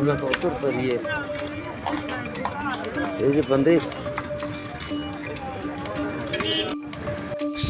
ਪੂਰਾ ਕੌਤਰ ਭਰੀਏ ਇਹ ਜੇ ਬੰਦੇ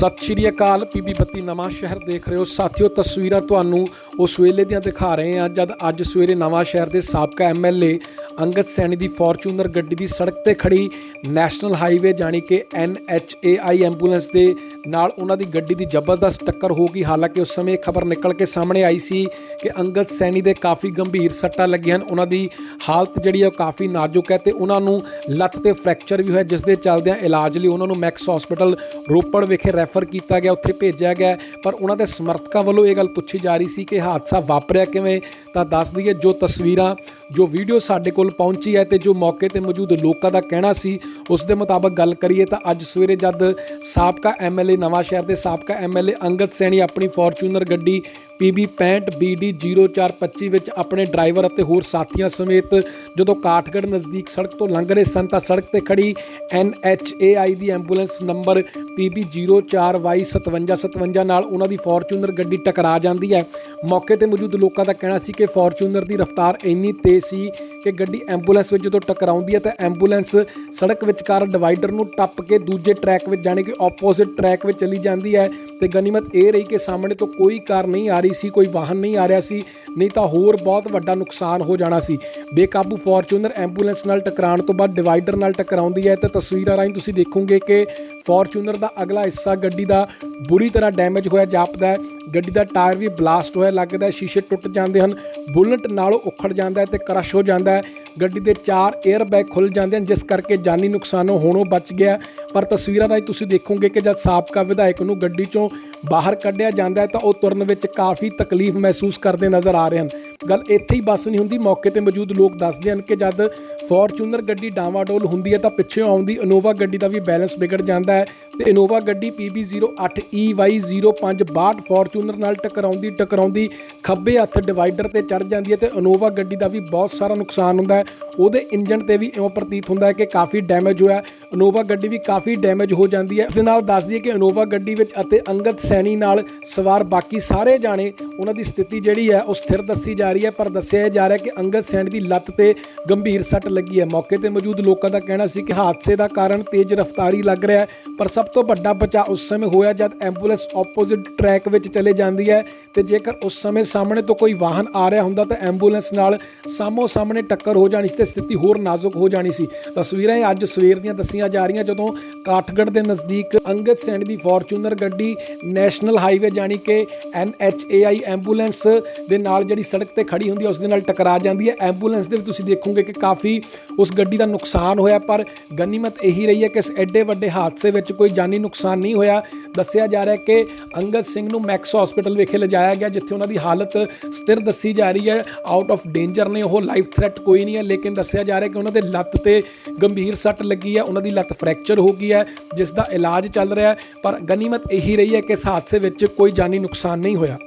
ਸਤਿ ਸ਼੍ਰੀ ਅਕਾਲ ਪੀਬੀ ਬੱਤੀ ਨਵਾਂ ਸ਼ਹਿਰ ਦੇਖ ਰਹੇ ਹੋ। ਸਾਥੀਓ, ਤਸਵੀਰਾਂ ਤੁਹਾਨੂੰ ਉਸ ਵੇਲੇ ਦੀਆਂ ਦਿਖਾ ਰਹੇ ਹਾਂ, ਜਦ ਅੱਜ ਸਵੇਰੇ ਨਵਾਂ ਸ਼ਹਿਰ ਦੇ ਸਾਬਕਾ ਐਮਐਲਏ ਅੰਗਦ ਸੈਣੀ ਦੀ ਫੋਰਚੂਨਰ ਗੱਡੀ ਦੀ ਸੜਕ ਤੇ ਖੜੀ ਨੈਸ਼ਨਲ ਹਾਈਵੇ, ਜਾਣੀ ਕਿ ਐਨਐਚਏਆਈ ਐਂਬੂਲੈਂਸ ਦੇ ਨਾਲ ਉਹਨਾਂ ਦੀ ਗੱਡੀ ਦੀ ਜ਼ਬਰਦਸਤ ਟੱਕਰ ਹੋ ਗਈ। ਹਾਲਾਂਕਿ ਉਸ ਸਮੇਂ ਖਬਰ ਨਿਕਲ ਕੇ ਸਾਹਮਣੇ ਆਈ ਸੀ ਕਿ ਅੰਗਦ ਸੈਣੀ ਦੇ ਕਾਫੀ ਗੰਭੀਰ ਸੱਟਾਂ ਲੱਗੀਆਂ ਹਨ। ਉਹਨਾਂ ਦੀ ਹਾਲਤ ਜਿਹੜੀ ਹੈ ਉਹ ਕਾਫੀ ਨਾਜ਼ੁਕ ਹੈ ਤੇ ਉਹਨਾਂ ਨੂੰ ਲੱਤ ਤੇ ਫ੍ਰੈਕਚਰ ਵੀ ਹੋਇਆ, ਜਿਸ ਦੇ ਚੱਲਦਿਆਂ ਇਲਾਜ ਲਈ ਉਹਨਾਂ ਨੂੰ ਮੈਕਸ ਹਸਪੀਟਲ ਰੋਪੜ ਵਿਖੇ ਰੈਫਰ ਕੀਤਾ ਗਿਆ, ਉੱਥੇ ਭੇਜਿਆ ਗਿਆ। ਪਰ ਉਹਨਾਂ ਦੇ ਸਮਰਥਕਾਂ ਵੱਲੋਂ ਇਹ ਗੱਲ ਪੁੱਛੀ ਜਾ ਰਹੀ ਸੀ ਕਿ ਹਾਦਸਾ ਵਾਪਰਿਆ ਕਿਵੇਂ? ਤਾਂ ਦੱਸ ਦਈਏ ਜੋ ਤਸਵੀਰਾਂ, ਜੋ ਵੀਡੀਓ ਸਾਡੇ ਕੋਲ ਪਹੁੰਚੀ ਹੈ ਤੇ ਜੋ ਮੌਕੇ ਤੇ ਮੌਜੂਦ ਲੋਕਾਂ ਦਾ ਕਹਿਣਾ ਸੀ, ਉਸ ਦੇ ਮੁਤਾਬਕ ਗੱਲ ਕਰੀਏ ਤਾਂ ਅੱਜ ਸਵੇਰੇ ਜਦ ਸਾਬਕਾ ਐਮਐਲਏ ਨਵਾਂ ਸ਼ਹਿਰ ਦੇ ਸਾਬਕਾ ਐਮਐਲਏ ਅੰਗਦ ਸੈਣੀ ਆਪਣੀ ਫੋਰਚੂਨਰ ਗੱਡੀ PB 65 BD 0425 ਵਿੱਚ ਆਪਣੇ ਡਰਾਈਵਰ ਅਤੇ ਹੋਰ ਸਾਥੀਆਂ ਸਮੇਤ ਜਦੋਂ ਕਾਠਗੜ੍ਹ ਨਜ਼ਦੀਕ ਸੜਕ ਤੋਂ ਲੰਘ ਰਹੇ ਸਨ ਤਾਂ ਸੜਕ ਤੇ ਖੜੀ NHAI ਦੀ ਐਂਬੂਲੈਂਸ ਨੰਬਰ PB 04Y5757 ਨਾਲ ਉਹਨਾਂ ਦੀ ਫੋਰਚੂਨਰ ਗੱਡੀ ਟਕਰਾ ਜਾਂਦੀ ਹੈ। ਮੌਕੇ ਤੇ ਮੌਜੂਦ ਲੋਕਾਂ ਦਾ ਕਹਿਣਾ ਸੀ ਕਿ ਫੋਰਚੂਨਰ ਦੀ ਰਫ਼ਤਾਰ ਇੰਨੀ ਤੇਜ਼ ਸੀ ਕਿ ਗੱਡੀ ਐਂਬੂਲੈਂਸ ਵਿੱਚ ਜਦੋਂ ਟਕਰਾਉਂਦੀ ਹੈ ਤਾਂ ਐਂਬੂਲੈਂਸ ਸੜਕ ਵਿਚਕਾਰ ਡਿਵਾਈਡਰ ਨੂੰ ਟੱਪ ਕੇ ਦੂਜੇ ਟਰੈਕ ਵਿੱਚ, ਜਾਣੀ ਕਿ ਆਪੋਜ਼ਿਟ ਟਰੈਕ ਵਿੱਚ ਚਲੀ ਜਾਂਦੀ ਹੈ ਤੇ ਗਨੀਮਤ ਇਹ ਰਹੀ ਕਿ ਸਾਹਮਣੇ ਤੋਂ ਕੋਈ ਕਾਰ ਨਹੀਂ ਆ ਰਹੀ। ਸੀ, ਕੋਈ ਵਾਹਨ ਨਹੀਂ ਆ ਰਿਹਾ ਸੀ, ਨਹੀਂ ਤਾਂ ਹੋਰ ਬਹੁਤ ਵੱਡਾ ਨੁਕਸਾਨ ਹੋ ਜਾਣਾ ਸੀ। ਬੇਕਾਬੂ ਫੋਰਚੂਨਰ ਐਂਬੂਲੈਂਸ ਨਾਲ ਟਕਰਾਉਣ ਤੋਂ ਬਾਅਦ ਡਿਵਾਈਡਰ ਨਾਲ ਟਕਰਾਉਂਦੀ ਹੈ। ਤੇ ਤਸਵੀਰਾਂ ਰਾਹੀਂ ਤੁਸੀਂ ਦੇਖੋਗੇ ਕਿ ਫੋਰਚੂਨਰ ਦਾ ਅਗਲਾ ਹਿੱਸਾ ਗੱਡੀ ਦਾ ਬੁਰੀ ਤਰ੍ਹਾਂ ਡੈਮੇਜ ਹੋਇਆ, ਜਾਪਦਾ ਹੈ। ਗੱਡੀ ਦਾ ਟਾਇਰ ਵੀ ਬਲਾਸਟ ਹੋਇਆ, ਲੱਗਦਾ ਸ਼ੀਸ਼ੇ ਟੁੱਟ ਜਾਂਦੇ ਹਨ, ਬੁਲਟ ਨਾਲੋਂ ਉਖੜ ਜਾਂਦਾ ਹੈ ਤੇ ਕ੍ਰਸ਼ ਹੋ ਜਾਂਦਾ ਹੈ। ਗੱਡੀ ਦੇ ਚਾਰ 에ਅਰ ਬੈਗ ਖੁੱਲ ਜਾਂਦੇ ਹਨ, ਜਿਸ ਕਰਕੇ ਜਾਨੀ ਨੁਕਸਾਨ ਹੋਣੋਂ ਬਚ ਗਿਆ ਪਰ ਤਸਵੀਰਾਂ ਰਾਹੀਂ ਤੁਸੀਂ ਦੇਖੋਗੇ ਕਿ ਜਦ ਸਾਬਕਾ ਵਿਧਾਇਕ ਨੂੰ ਗੱਡੀ ਚੋਂ ਬਾਹਰ ਕੱਢਿਆ ਜਾਂਦਾ ਹੈ, ਤਾਂ ਉਹ ਤੁਰਨ ਵਿੱਚ ਕਾਫੀ ਤਕਲੀਫ ਮਹਿਸੂਸ ਕਰਦੇ ਨਜ਼ਰ ਆ ਰਹੇ ਹਨ। ਗੱਲ ਇੱਥੇ ਹੀ ਬਸ ਨਹੀਂ ਹੁੰਦੀ, ਮੌਕੇ ਤੇ ਮੌਜੂਦ ਲੋਕ ਦੱਸਦੇ ਹਨ ਕਿ ਜਦ ਫੋਰਚੂਨਰ ਗੱਡੀ ਡਾਵਾਡੋਲ ਹੁੰਦੀ ਹੈ ਤਾਂ ਪਿੱਛੇ ਆਉਂਦੀ ਇਨੋਵਾ ਗੱਡੀ ਦਾ ਵੀ ਬੈਲੈਂਸ ਵਿਗੜ ਜਾਂਦਾ ਹੈ ਤੇ ਇਨੋਵਾ ਗੱਡੀ PB08EY0562 ਫੋਰਚੂਨਰ ਨਾਲ ਟਕਰਾਉਂਦੀ ਟਕਰਾਉਂਦੀ ਖੱਬੇ ਹੱਥ ਡਿਵਾਈਡਰ ਤੇ ਚੜ ਜਾਂਦੀ ਹੈ ਤੇ ਇਨੋਵਾ ਗੱਡੀ ਦਾ ਵੀ ਬਹੁਤ ਸਾਰਾ ਨੁਕਸਾਨ ਹੁੰਦਾ ਹੈ। ਉਹਦੇ ਇੰਜਨ ਤੇ ਵੀ ਇਉਂ ਪ੍ਰਤੀਤ ਹੁੰਦਾ ਹੈ ਕਿ ਕਾਫੀ ਡੈਮੇਜ ਹੋਇਆ ਇਨੋਵਾ ਗੱਡੀ ਵੀ ਕਾਫੀ ਡੈਮੇਜ ਹੋ ਜਾਂਦੀ ਹੈ। ਇਸ ਦੇ ਨਾਲ ਦੱਸ ਦਈਏ ਕਿ ਇਨੋਵਾ ਗੱਡੀ ਵਿੱਚ ਅਤੇ ਅੰਗਦ ਸੈਣੀ ਨਾਲ ਸਵਾਰ ਬਾਕੀ ਸਾਰੇ ਜਾਣੇ, ਉਹਨਾਂ ਦੀ ਸਥਿਤੀ ਜਿਹੜੀ ਹੈ, ਉਹ ਸਥਿਰ ਦੱਸੀ ਜਾ ਰਹੀ ਹੈ, ਪਰ ਦੱਸਿਆ ਜਾ ਰਿਹਾ ਕਿ ਅੰਗਦ ਸੈਣੀ ਦੀ ਲੱਤ ਤੇ ਗੰਭੀਰ ਸੱਟ ਲੱਗੀ ਹੈ। ਮੌਕੇ ਤੇ ਮੌਜੂਦ ਲੋਕਾਂ ਦਾ ਕਹਿਣਾ ਸੀ ਕਿ ਹਾਦਸੇ ਦਾ ਕਾਰਨ ਤੇਜ਼ ਰਫ਼ਤਾਰੀ ਲੱਗ ਰਿਹਾ ਹੈ, ਪਰ ਸਭ ਤੋਂ ਵੱਡਾ ਬਚਾਅ ਉਸ ਸਮੇਂ ਹੋਇਆ ਜਦ ਐਂਬੂਲੈਂਸ ਆਪੋਜ਼ਿਟ ਟਰੈਕ ਵਿੱਚ ਚਲੇ ਜਾਂਦੀ ਹੈ ਤੇ ਜੇਕਰ ਉਸ ਸਮੇਂ ਸਾਹਮਣੇ ਤੋਂ ਕੋਈ ਵਾਹਨ ਆ ਰਿਹਾ ਹੁੰਦਾ ਤਾਂ ਐਂਬੂਲੈਂਸ ਨਾਲ ਸਾਹਮੋ ਸਾਹਮਣੇ ਟੱਕਰ ਹੋ ਜਾਣੀ ਸੀ ਤੇ ਸਥਿਤੀ ਹੋਰ ਨਾਜ਼ੁਕ ਹੋ ਜਾਣੀ ਸੀ। ਤਸਵੀਰਾਂ ਅੱਜ ਸਵੇਰ ਦੀਆਂ ਦੱਸੀਆਂ ਜਾ ਰਹੀਆਂ, ਜਦੋਂ ਕਾਠਗੜ੍ਹ ਦੇ ਨਜ਼ਦੀਕ ਅੰਗਦ ਸੈਣ ਦੀ ਫੋਰਚੂਨਰ ਗੱਡੀ ਨੈਸ਼ਨਲ ਹਾਈਵੇ ਜਾਣੀ ਕਿ NHAI ਐਂਬੂਲੈਂਸ ਦੇ ਨਾਲ ਜਿਹੜੀ ਸੜਕ ਤੇ ਖੜੀ ਹੁੰਦੀ ਹੈ, ਉਸ ਦੇ ਨਾਲ ਟਕਰਾ ਜਾਂਦੀ ਹੈ। ਐਂਬੂਲੈਂਸ ਦੇ ਵਿੱਚ ਤੁਸੀਂ ਦੇਖੋਗੇ ਕਿ ਕਾਫੀ ਉਸ ਗੱਡੀ ਦਾ ਨੁਕਸਾਨ ਹੋਇਆ, ਪਰ ਗਨੀਮਤ ਇਹੀ ਰਹੀ ਹੈ ਕਿ ਇਸ ਐਡੇ ਵੱਡੇ ਹਾਦਸੇ ਵਿੱਚ ਕੋਈ ਜਾਨੀ ਨੁਕਸਾਨ ਨਹੀਂ ਹੋਇਆ। ਦੱਸਿਆ ਜਾ ਰਿਹਾ ਹੈ ਕਿ ਅੰਗਦ ਸਿੰਘ ਨੂੰ ਮੈਕਸ ਹਸਪੀਟਲ ਵਿਖੇ ਲਿਜਾਇਆ ਗਿਆ, ਜਿੱਥੇ ਉਹਨਾਂ ਦੀ ਹਾਲਤ ਸਥਿਰ ਦੱਸੀ ਜਾ ਰਹੀ ਹੈ। ਆਊਟ ਆਫ ਡੇਂਜਰ ਨੇ ਉਹ ਲਾਈਫ ਥ੍ਰੈਟ ਕੋਈ ਨਹੀਂ ਹੈ, ਲੇਕਿਨ ਦੱਸਿਆ ਜਾ ਰਿਹਾ ਕਿ ਉਹਨਾਂ ਦੇ ਲੱਤ ਤੇ ਗੰਭੀਰ ਸੱਟ ਲੱਗੀ ਹੈ, ਉਹਨਾਂ ਦੀ ਲੱਤ ਫ੍ਰੈਕਚਰ ਹੋ ਗਈ ਹੈ, ਜਿਸ ਦਾ ਇਲਾਜ ਚੱਲ ਰਿਹਾ ਹੈ। ਪਰ ਗਨੀਮਤ ਇਹੀ ਰਹੀ ਹੈ ਕਿ ਇਸ ਹਾਦਸੇ ਵਿੱਚ ਕੋਈ ਜਾਨੀ ਨੁਕਸਾਨ ਨਹੀਂ ਹੋਇਆ।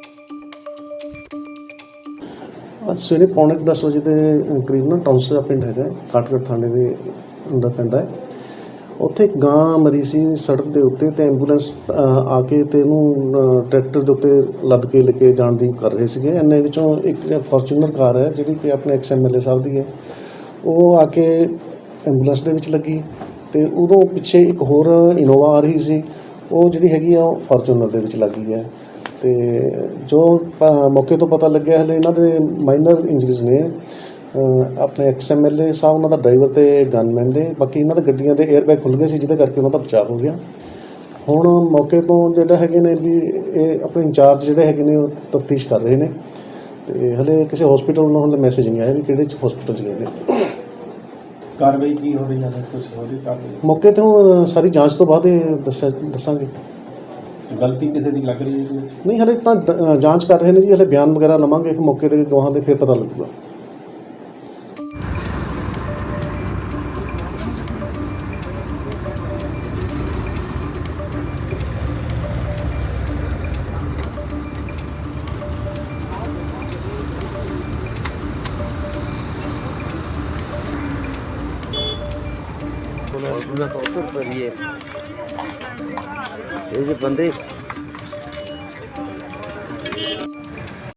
ਅੱਜ ਸਵੇਰੇ ਪੌਣੇ ਕੁ ਦਸ ਵਜੇ ਦੇ ਕਰੀਬ ਨਾ ਟਾਊਨਸ਼ਿਪ ਪਿੰਡ ਹੈਗਾ ਕਾਟਗੜ ਥਾਣੇ ਦੇ ਅੰਦਰ ਪੈਂਦਾ ਹੈ। ਉੱਥੇ ਇੱਕ ਗਾਂ ਮਰੀ ਸੀ ਸੜਕ ਦੇ ਉੱਤੇ ਤੇ ਐਂਬੂਲੈਂਸ ਆ ਕੇ ਤੇ ਉਹਨੂੰ ਟਰੈਕਟਰ ਦੇ ਉੱਤੇ ਲੱਦ ਕੇ ਲੈ ਕੇ ਜਾਣ ਦੀ ਕਰ ਰਹੇ ਸੀਗੇ। ਇੰਨੇ ਵਿੱਚੋਂ ਇੱਕ ਫੋਰਚੂਨਰ ਕਾਰ ਹੈ, ਜਿਹੜੀ ਕਿ ਆਪਣੇ ਐਕਸ ਐਮਐਲਏ ਸਾਹਿਬ ਦੀ ਹੈ। ਉਹ ਆ ਕੇ ਐਂਬੂਲੈਂਸ ਦੇ ਵਿੱਚ ਲੱਗੀ ਤੇ ਉਦੋਂ ਪਿੱਛੇ ਇੱਕ ਹੋਰ ਇਨੋਵਾ ਆ ਰਹੀ ਸੀ। ਉਹ ਜਿਹੜੀ ਹੈਗੀ ਆ, ਉਹ ਫੋਰਚੂਨਰ ਦੇ ਵਿੱਚ ਲੱਗੀ ਹੈ। ਤੇ ਜੋ ਮੌਕੇ ਤੋਂ ਪਤਾ ਲੱਗਿਆ ਹਲੇ ਇਹਨਾਂ ਦੇ ਮਾਈਨਰ ਇੰਜਰੀਜ਼ ਨੇ ਆਪਣੇ ਐਕਸ ਐਮਐਲਏ ਸਾਹਿਬ ਉਹਨਾਂ ਦਾ ਡਰਾਈਵਰ ਤੇ ਗਨਮੈਨ ਦੇ ਬਾਕੀ ਇਹਨਾਂ ਦੇ ਗੱਡੀਆਂ ਦੇ 에ਅਰ ਬੈਗ ਖੁੱਲ ਗਏ ਸੀ ਜਿਹਦੇ ਕਰਕੇ ਉਹਨਾਂ ਦਾ ਬਚਾਅ ਹੋ ਗਿਆ। ਹੁਣ ਮੌਕੇ ਤੋਂ ਜਿਹੜਾ ਹੈਗੇ ਨੇ ਵੀ ਇਹ ਆਪਣੇ ਇੰਚਾਰਜ ਜਿਹੜੇ ਹੈਗੇ ਨੇ ਉਹ ਤਫਤੀਸ਼ ਕਰ ਰਹੇ ਨੇ। ਤੇ ਹਲੇ ਕਿਸੇ ਹਸਪੀਟਲ ਵੱਲੋਂ ਹਲੇ ਮੈਸੇਜ ਨਹੀਂ ਆਇਆ ਵੀ ਕਿਹੜੇ ਹਸਪੀਟਲ 'ਚ ਗਏ ਨੇ। ਕਾਰਵਾਈ ਕੀ ਹੋ ਰਹੀ ਹੈ? ਕੁਝ ਹੋ ਰਹੀ ਕਾਰਵਾਈ ਮੌਕੇ ਤੋਂ ਸਾਰੀ ਜਾਂਚ ਤੋਂ ਬਾਅਦ ਇਹ ਦੱਸਿਆ ਦੱਸਾਂਗੇ। ਗਲਤੀ ਕਿਸੇ ਦੀ ਲੱਗ ਰਹੀ ਹੈ ਇਹਦੇ ਨਹੀਂ, ਹਲੇ ਤਾਂ ਦ- ਜਾਂਚ ਕਰ ਰਹੇ ਨੇ ਜੀ, ਹਲੇ ਬਿਆਨ ਵਗੈਰਾ ਲਵਾਂਗੇ, ਇੱਕ ਮੌਕੇ ਤੇ ਦੋਹਾਂ ਦੇ, ਫਿਰ ਪਤਾ ਲੱਗੂਗਾ। ਬੋਲਣਾ ਬਹੁਤ ਰੁਪਈਏ ਇਹ ਜੇ ਬੰਦੇ